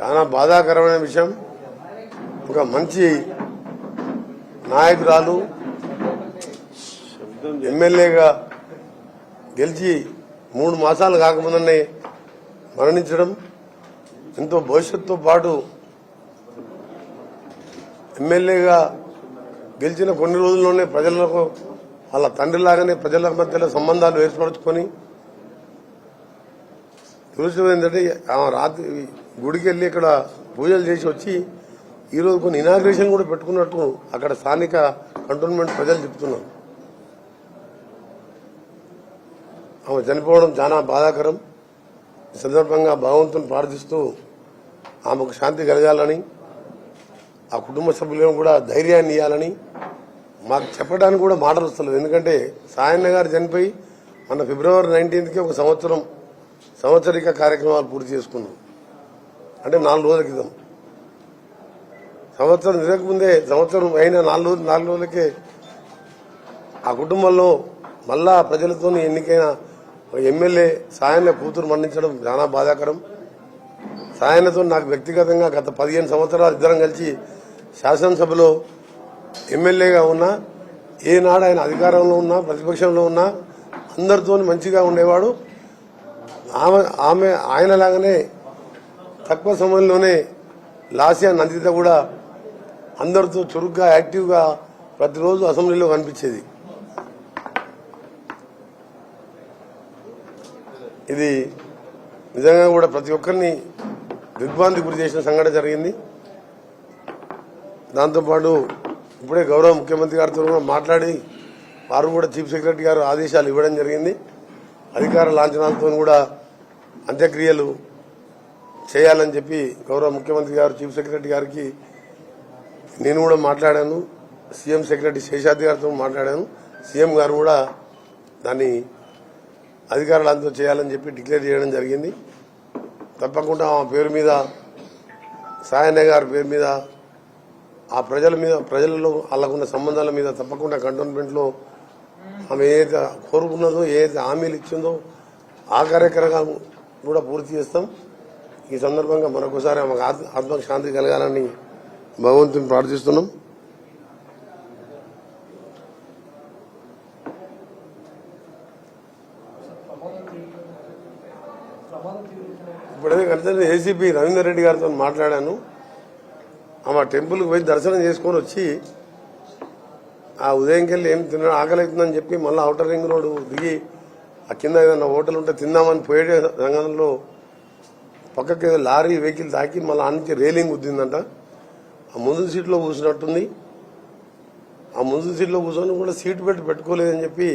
చాలా బాధాకరమైన విషయం. ఒక మంచి నాయకురాలు ఎమ్మెల్యేగా గెలిచి మూడు మాసాలు కాకముందనే మరణించడం ఎంతో భవిష్యత్తుతో పాటు ఎమ్మెల్యేగా గెలిచిన కొన్ని రోజుల్లోనే ప్రజలకు వాళ్ళ తండ్రిలాగానే ప్రజల మధ్యలో సంబంధాలు ఏర్పరచుకొని దురదృష్టం ఏంటంటే ఆమె రాత్రి గుడికి వెళ్ళి ఇక్కడ పూజలు చేసి వచ్చి ఈరోజు కొన్ని ఇనాగ్రేషన్ కూడా పెట్టుకున్నట్టు అక్కడ స్థానిక కంటోన్మెంట్ ప్రజలు చెప్తున్నారు. ఆమె చనిపోవడం చాలా బాధాకరం. ఈ సందర్భంగా భగవంతుని ప్రార్థిస్తూ ఆమెకు శాంతి కలగాలని ఆ కుటుంబ సభ్యులను కూడా ధైర్యాన్ని ఇవ్వాలని మాకు చెప్పడానికి కూడా మాటలు వస్తలేదు. ఎందుకంటే సాయన్న గారు చనిపోయి మన ఫిబ్రవరి నైన్టీన్త్కి ఒక సంవత్సరం సంవత్సరిక కార్యక్రమాలు పూర్తి చేసుకున్నాం. అంటే నాలుగు రోజుల క్రితం. సంవత్సరం తిరగకముందే సంవత్సరం అయిన నాలుగు నాలుగు రోజులకే ఆ కుటుంబంలో మళ్ళా ప్రజలతో ఎన్నికైన ఎమ్మెల్యే సాయన్న కూతురు మరణించడం చాలా బాధాకరం. సాయన్నతో నాకు వ్యక్తిగతంగా గత పదిహేను సంవత్సరాలు ఇద్దరం కలిసి శాసనసభలో ఎమ్మెల్యేగా ఉన్నా ఏనాడు ఆయన అధికారంలో ఉన్నా ప్రతిపక్షంలో ఉన్నా అందరితో మంచిగా ఉండేవాడు. ఆమె ఆమె ఆయనలాగానే తక్కువ సమయంలోనే లాసియా నందిత కూడా అందరితో చురుగ్గా యాక్టివ్గా ప్రతిరోజు అసెంబ్లీలో కనిపించేది. ఇది నిజంగా కూడా ప్రతి ఒక్కరిని దిగ్భ్రాంతి గురి చేసిన సంఘటన జరిగింది. దాంతోపాటు ఇప్పుడే గౌరవ ముఖ్యమంత్రి గారితో కూడా మాట్లాడి వారు కూడా చీఫ్ సెక్రటరీ గారు ఆదేశాలు ఇవ్వడం జరిగింది. అధికార లాంఛనాలతో కూడా అంత్యక్రియలు చేయాలని చెప్పి గౌరవ ముఖ్యమంత్రి గారు చీఫ్ సెక్రటరీ గారికి నేను కూడా మాట్లాడాను. సీఎం సెక్రటరీ శేషాద్రి గారితో మాట్లాడాను. సీఎం గారు కూడా దాన్ని అధికారులంతా చేయాలని చెప్పి డిక్లేర్ చేయడం జరిగింది. తప్పకుండా ఆ పేరు మీద సాయన్న గారి పేరు మీద ఆ ప్రజల మీద ప్రజలలో వాళ్ళకున్న సంబంధాల మీద తప్పకుండా కంటోన్మెంట్లో ఆమె ఏదైతే కోరుకున్నదో ఏదైతే హామీలు ఇచ్చిందో ఆ కార్యక్రమం కూడా పూర్తి చేస్తాం. ఈ సందర్భంగా మరొకసారి ఆమెకు ఆత్మ ఆత్మకు శాంతి కలగాలని భగవంతుని ప్రార్థిస్తున్నాం. ఇప్పుడైతే కనుక ఏసీపీ రవీందర్ రెడ్డి గారితో మాట్లాడాను. ఆమె టెంపుల్కి పోయి దర్శనం చేసుకొని వచ్చి ఆ ఉదయంకెళ్ళి ఏం తినడం ఆకలి అవుతుందని చెప్పి మళ్ళీ అవుటర్ రింగ్ రోడ్ దిగి ఆ కింద ఏదైనా హోటల్ ఉంటే తిందామని పోయే రంగంలో పక్కకి ఏదో లారీ వెహికల్ తాకి మళ్ళీ ఆ నుంచి రేలింగ్ ఉద్దిందంట ఆ ముందు సీట్లో కూర్చున్నట్టుంది. ఆ ముందు సీట్లో కూర్చొని కూడా సీట్ బెల్ట్ పెట్టుకోలేదని చెప్పి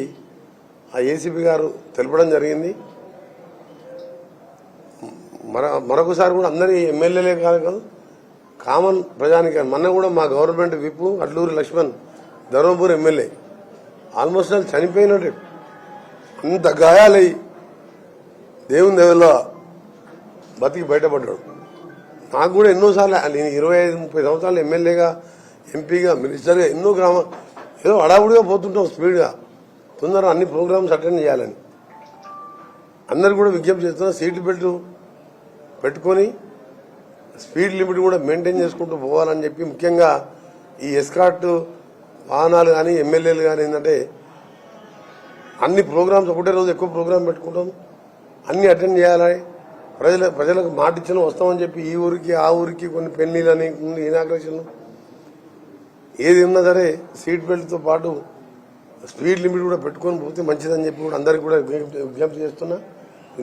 ఆ ఏసీపీ గారు తెలపడం జరిగింది. మర మరొకసారి కూడా అందరి ఎమ్మెల్యేలే కాదు కాదు కామన్ ప్రజానికి. మొన్న కూడా మా government whip Adluri Laxman Dharmapur MLA. Almost అది చనిపోయినట్టు. ఇంత గాయాలయ్యి దేవుని దేవుల్లో బతికి బయటపడ్డాడు. నాకు కూడా ఎన్నోసార్లు నేను ఇరవై ఐదు ముప్పై సంవత్సరాలు ఎమ్మెల్యేగా ఎంపీగా మినిస్టర్గా ఎన్నో గ్రామ ఏదో అడావుడిగా పోతుంటాం స్పీడ్గా. తొందరగా అన్ని ప్రోగ్రామ్స్ అటెండ్ చేయాలని. అందరు కూడా విజ్ఞప్తి చేస్తున్నా సీట్ బెల్ట్ పెట్టుకొని స్పీడ్ లిమిట్ కూడా మెయింటైన్ చేసుకుంటూ పోవాలని చెప్పి ముఖ్యంగా ఈ ఎస్కాట్ వాహనాలు కానీ ఎమ్మెల్యేలు కానీ ఏంటంటే అన్ని ప్రోగ్రామ్స్ ఒకటే రోజు ఎక్కువ ప్రోగ్రామ్ పెట్టుకుంటాం. అన్ని అటెండ్ చేయాలని ప్రజల ప్రజలకు మాట ఇచ్చిన వస్తామని చెప్పి ఈ ఊరికి ఆ ఊరికి కొన్ని పెళ్ళిలని కొన్ని ఇనాగ్రేషన్లు. ఏది ఉన్నా సరే సీట్ బెల్ట్తో పాటు స్పీడ్ లిమిట్ కూడా పెట్టుకొని పోతే మంచిదని చెప్పి కూడా అందరికి కూడా విజ్ఞప్తి విజ్ఞప్తి చేస్తున్నా.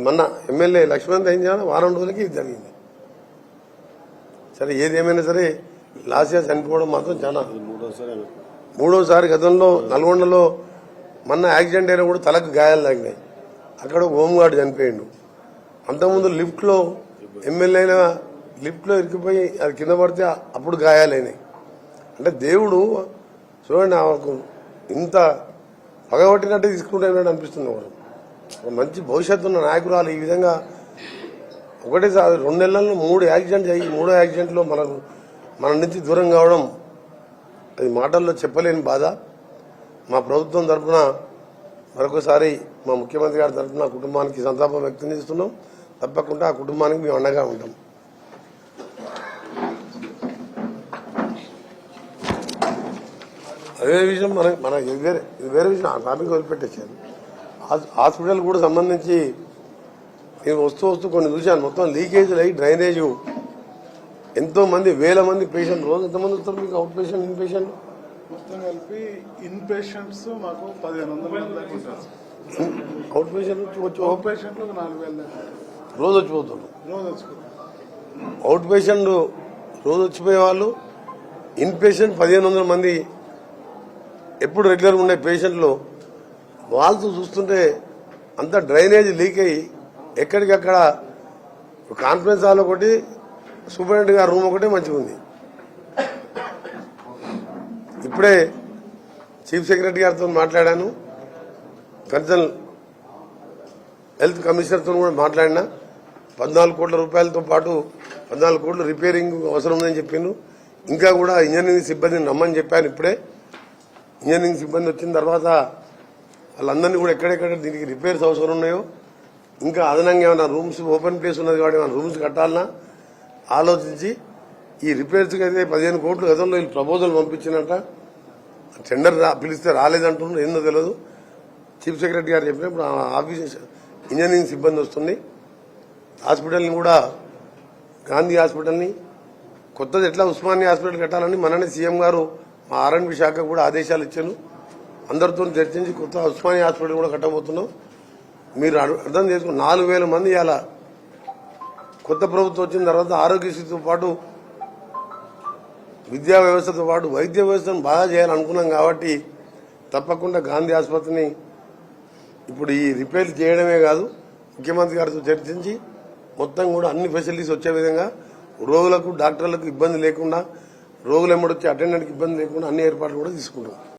మొన్న ఎమ్మెల్యే లక్ష్మణ్ ఏం చేయాలి వారం రోజులకి ఇది జరిగింది. సరే ఏది ఏమైనా సరే లాస్ట్ ఇయర్ చనిపోవడం మాత్రం చాలా మూడోసారి గతంలో నల్గొండలో మొన్న యాక్సిడెంట్ అయినా కూడా తలకు గాయాలు తగినాయి. అక్కడ హోంగార్డు చనిపోయిండు. అంతకుముందు లిఫ్ట్లో ఎమ్మెల్యే లిఫ్ట్లో ఇరికిపోయి అది కింద పడితే అప్పుడు గాయాలైనాయి అంటే దేవుడు చూడండి ఆమెకు ఇంత పగబట్టినట్టే తీసుకుంటాడు అనిపిస్తుంది ఒక మంచి భవిష్యత్తు ఉన్న నాయకురాలు ఈ విధంగా ఒకటేసారి రెండు నెలల్లో మూడు యాక్సిడెంట్ అయ్యి మూడో యాక్సిడెంట్లో మనకు మన నుంచి దూరం కావడం అది మాటల్లో చెప్పలేని బాధ. మా ప్రభుత్వం తరఫున మరొకసారి మా ముఖ్యమంత్రి గారి తరఫున కుటుంబానికి సంతాపం వ్యక్తం చేస్తున్నాం. తప్పకుండా ఆ కుటుంబానికి మేము అండగా ఉంటాం. అదే విషయం మన మన ఇది వేరే వేరే విషయం. ఆ టాపిక్ వదిలిపెట్టేసాను హాస్పిటల్ కూడా సంబంధించి నేను వస్తూ వస్తూ కొన్ని చూశాను. మొత్తం లీకేజీలు అయ్యి డ్రైనేజు ఎంతోమంది వేల మంది పేషెంట్ రోజు ఎంతమంది వస్తారు మీకు అవుట్ పేషెంట్ ఇన్ పేషెంట్? మొత్తం కలిపి ఇన్ పేషెంట్స్ మాకు పదిహేను వందల మంది దాకా ఉంటారు. అవుట్ పేషెంట్ వచ్చి అవుట్ పేషెంట్లు ఒక నాలుగు వేల దాకా. రోజు వచ్చిపోతారు రోజు వచ్చుకుంటారు అవుట్ పేషెంట్ రోజు వచ్చిపోయే వాళ్ళు ఇన్ పేషెంట్ పదిహేను వందల మంది ఎప్పుడు రెగ్యులర్ ఉండే పేషెంట్లు వాళ్ళతో చూస్తుంటే అంత డ్రైనేజ్ లీక్ అయ్యి ఎక్కడికక్కడ కాన్ఫరెన్స్ హాల్ ఒకటి సూపరింటెండెంట్ గారి రూమ్ ఒకటి మంచిగా ఉంది ఇప్పుడే చీఫ్ సెక్రటరీ గారితో మాట్లాడాను. కన్సల్ హెల్త్ కమిషనర్తో కూడా మాట్లాడినా. పద్నాలుగు కోట్ల రూపాయలతో పాటు పద్నాలుగు కోట్ల రిపేరింగ్ అవసరం ఉందని చెప్పిండు. ఇంకా కూడా ఇంజనీరింగ్ సిబ్బందిని రమ్మని చెప్పాను ఇప్పుడే. ఇంజనీరింగ్ సిబ్బంది వచ్చిన తర్వాత వాళ్ళందరినీ కూడా ఎక్కడెక్కడ దీనికి రిపేర్స్ అవసరం ఉన్నాయో ఇంకా అదనంగా ఏమైనా రూమ్స్ ఓపెన్ ప్లేస్ ఉన్నది కాబట్టి ఏమైనా రూమ్స్ కట్టాలన్నా ఆలోచించి ఈ రిపేర్స్కి అయితే పదిహేను కోట్లు గతంలో వీళ్ళు ప్రపోజల్ పంపించినట్ట టెండర్ రా పిలిస్తే రాలేదంటున్నారు ఏందో తెలియదు చీఫ్ సెక్రటరీ గారు చెప్పినప్పుడు ఆఫీస్ ఇంజనీరింగ్ సిబ్బంది వస్తుంది. హాస్పిటల్ని కూడా గాంధీ హాస్పిటల్ని కొత్తది ఎట్లా ఉస్మానియా హాస్పిటల్ కట్టాలని మననే సీఎం గారు మా ఆర్ఎండ్బి శాఖ కూడా ఆదేశాలు ఇచ్చాను అందరితో చర్చించి కొత్త ఉస్మానియా హాస్పిటల్ కూడా కట్టబోతున్నాం. మీరు అర్థం చేసుకుని నాలుగు వేల మంది ఇలా కొత్త ప్రభుత్వం వచ్చిన తర్వాత ఆరోగ్యశ్రీతో పాటు విద్యా వ్యవస్థతో పాటు వైద్య వ్యవస్థను బాగా చేయాలనుకున్నాం కాబట్టి తప్పకుండా గాంధీ ఆసుపత్రిని ఇప్పుడు ఈ రిపేర్ చేయడమే కాదు ముఖ్యమంత్రి గారితో చర్చించి మొత్తం కూడా అన్ని ఫెసిలిటీస్ వచ్చే విధంగా రోగులకు డాక్టర్లకు ఇబ్బంది లేకుండా రోగులు ఎమ్మడొచ్చి అటెండెంట్కి ఇబ్బంది లేకుండా అన్ని ఏర్పాట్లు కూడా తీసుకుంటాం